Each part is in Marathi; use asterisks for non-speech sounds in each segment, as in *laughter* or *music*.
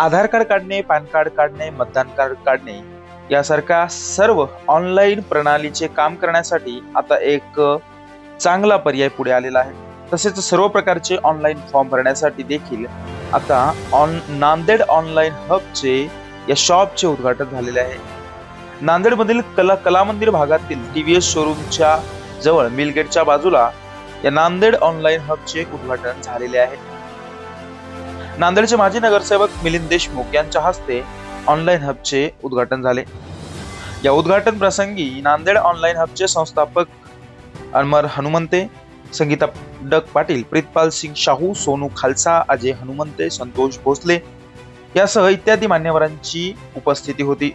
आधार कार्ड काढणे पॅन कार्ड काढणे मतदान कार्ड काढणे यासारख्या सर्व ऑनलाईन प्रणालीचे काम करण्यासाठी आता एक चांगला पर्याय पुढे आलेला आहे. तसेच सर्व प्रकारचे ऑनलाईन फॉर्म भरण्यासाठी देखील आता ऑन नांदेड ऑनलाईन हबचे या शॉपचे उद्घाटन झालेले आहे. नांदेडमधील कला कलामंदिर भागातील टी व्ही एस शोरूमच्या जवळ मिलगेटच्या बाजूला या नांदेड ऑनलाईन हबचे उद्घाटन झालेले आहे. नांदेडचे माजी नगरसेवक मिलिंद देशमुख यांच्या हस्ते ऑनलाईन हबचे उद्घाटन झाले. या उद्घाटन प्रसंगी नांदेड ऑनलाईन हबचे संस्थापक अनमर हनुमंते संगीता डक पाटील प्रितपाल सिंग शाहू सोनू खालसा अजय हनुमंते संतोष भोसले यासह इत्यादी मान्यवरांची उपस्थिती होती.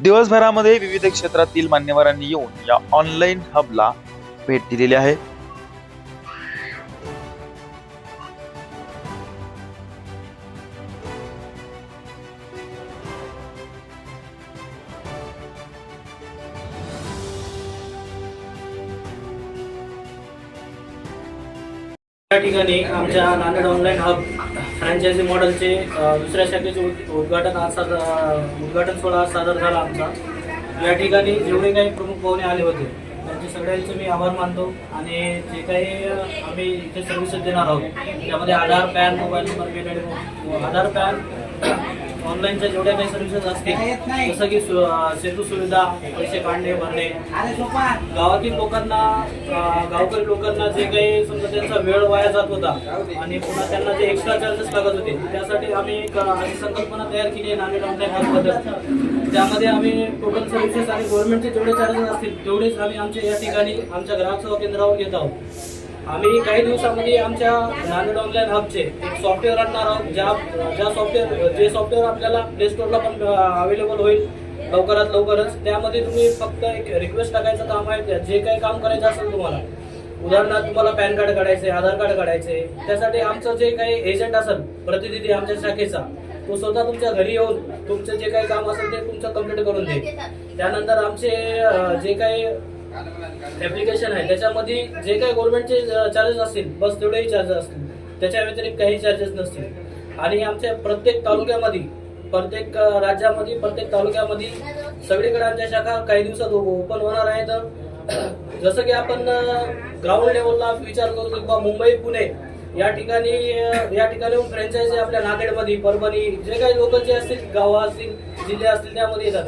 दिवसभरामध्ये विविध क्षेत्रातील मान्यवरांनी येऊन या ऑनलाईन हबला भेट दिलेली आहे. या ठिकाणी आमच्या नांदेड ऑनलाईन हब फ्रँचायझी मॉडेलचे दुसऱ्या शाखेचे उद- उद्घाटन आज सादर उद्घाटन सोहळा आज सादर झाला आमचा. या ठिकाणी जेवढे काही प्रमुख पाहुणे आले होते त्यांचे सगळ्यांचे मी आभार मानतो आणि जे काही आम्ही इथे सर्व्हिसेस देणार आहोत त्यामध्ये Aadhaar PAN mobile number Aadhaar PAN ऑनलाईनच्या जेवढ्या काही सर्व्हिसेस असतील जसं की सेतू सुविधा पैसे काढणे भरणे. गावातील लोकांना गावकरी लोकांना जे काही समजा त्यांचा वेळ वाया जात होता आणि पुन्हा त्यांना जे एक्स्ट्रा चार्जेस लागत होते त्यासाठी आम्ही अशी संकल्पना तयार केली आहे नांदेड ऑनलाईन हबबद्दल त्यामध्ये आम्ही टोटल सर्व्हिसेस आणि गव्हर्नमेंटचे जेवढे चार्जेस असतील तेवढेच आम्ही आमच्या या ठिकाणी आमच्या ग्राहक सेवा केंद्रावर घेत आहोत. आम्ही काही दिवसामध्ये आमच्या नांदेड ऑनलाईन हबचे एक सॉफ्टवेअर आणणार आहोत ज्या ज्या सॉफ्टवेअर जे सॉफ्टवेअर आपल्याला प्ले स्टोअरला पण अवेलेबल होईल लवकरात लवकरच. त्यामध्ये तुम्ही फक्त एक रिक्वेस्ट टाकायचं काम आहे जे काही काम करायचं असेल तुम्हाला. उदाहरणार्थ तुम्हाला पॅन कार्ड काढायचे आधार कार्ड काढायचे त्यासाठी आमचं जे काही एजंट असेल प्रतिनिधी आमच्या शाखेचा तो स्वतः तुमच्या घरी येऊन तुमचं जे काही काम असेल ते तुमचं कंप्लीट करून देईल. त्यानंतर आमचे जे काही ऍप्लिकेशन आहे. त्याच्यामध्ये जे काही गव्हर्नमेंटचे चार्जेस असतील बस तेवढेही चार्जेस असतील. त्याच्या व्यतिरिक्त काही चार्जेस नसतील. आणि आमच्या प्रत्येक तालुक्यामध्ये प्रत्येक राज्यामध्ये प्रत्येक तालुक्यामध्ये सगळीकडे आमच्या शाखा काही दिवसात ओपन होणार आहे. तर *clears throat* जसं की आपण ग्राउंड लेवलला विचार करू किंवा मुंबई पुणे या ठिकाणी या ठिकाणी फ्रँचायझी आपल्या नांदेडमध्ये परभणी जे काही लोक जे असतील गावं असतील जिल्हे असतील त्यामध्ये येतात.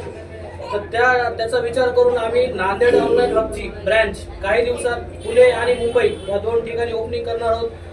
तर त्या त्याचा विचार करून आम्ही नांदेड ऑनलाईन हबची ब्रँच काही दिवसात पुणे आणि मुंबई या दोन ठिकाणी ओपनिंग करणार आहोत.